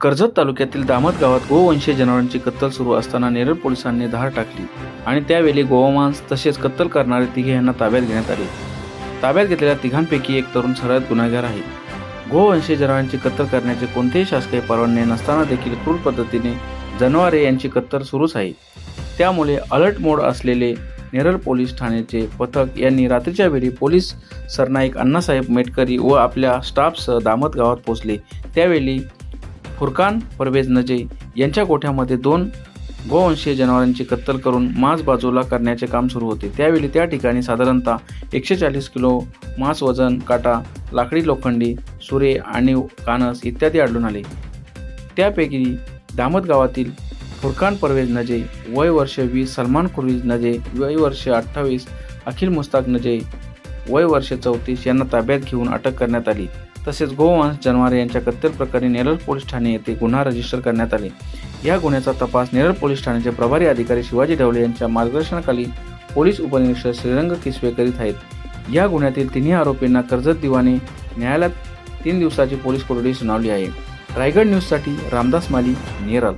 कर्जत तालुक्यातील दामत गावात गोवंशीय जनावरांची कत्तल सुरू असताना नेरळ पोलिसांनी धार टाकली आणि त्यावेळी गोवामांस तसेच कत्तल करणारे तिघे यांना ताब्यात घेण्यात आले. ताब्यात घेतलेल्या तिघांपैकी एक तरुण सराईत गुन्हेगार आहे. गोवंशीय जनावरांची कत्तल करण्याचे कोणतेही शासकीय परवाने नसताना देखील क्रूर पद्धतीने जनावरे यांची कत्तल सुरूच आहे. त्यामुळे अलर्ट मोड असलेले नेरळ पोलीस ठाण्याचे पथक यांनी रात्रीच्या वेळी पोलीस सरनाईक अण्णासाहेब मेटकरी व आपल्या स्टाफसह दामत गावात पोहोचले. त्यावेळी फुरकान परवेज नजे यांच्या गोठ्यामध्ये दोन गोवंशीय जनावरांची कत्तल करून मांस बाजूला करण्याचे काम सुरू होते. त्यावेळी त्या ठिकाणी साधारणतः एकशे चाळीस किलो मांस वजन काटा लाकडी लोखंडी सुरे आणि कानस इत्यादी आढळून आले. त्यापैकी दामत गावातील फुरकान परवेज नजे वय वर्ष वीस सलमान खुर्वीज नजे वय वर्ष अठ्ठावीस अखिल मुस्ताक नजे वय वर्ष चौतीस यांना ताब्यात घेऊन अटक करण्यात आली. तसेच गोवंश जनवार यांच्या कत्तल प्रकरणी नेरळ पोलीस ठाणे येथे गुन्हा रजिस्टर करण्यात आले. या गुन्ह्याचा तपास नेरळ पोलीस ठाण्याचे प्रभारी अधिकारी शिवाजी ढवले यांच्या मार्गदर्शनाखाली पोलीस उपनिरीक्षक श्रीरंग किसवे करीत आहेत. या गुन्ह्यातील तिन्ही आरोपींना कर्जत दिवाने न्यायालयात तीन दिवसाची पोलीस कोठडी सुनावली आहे. रायगड न्यूजसाठी रामदास माली नेरळ.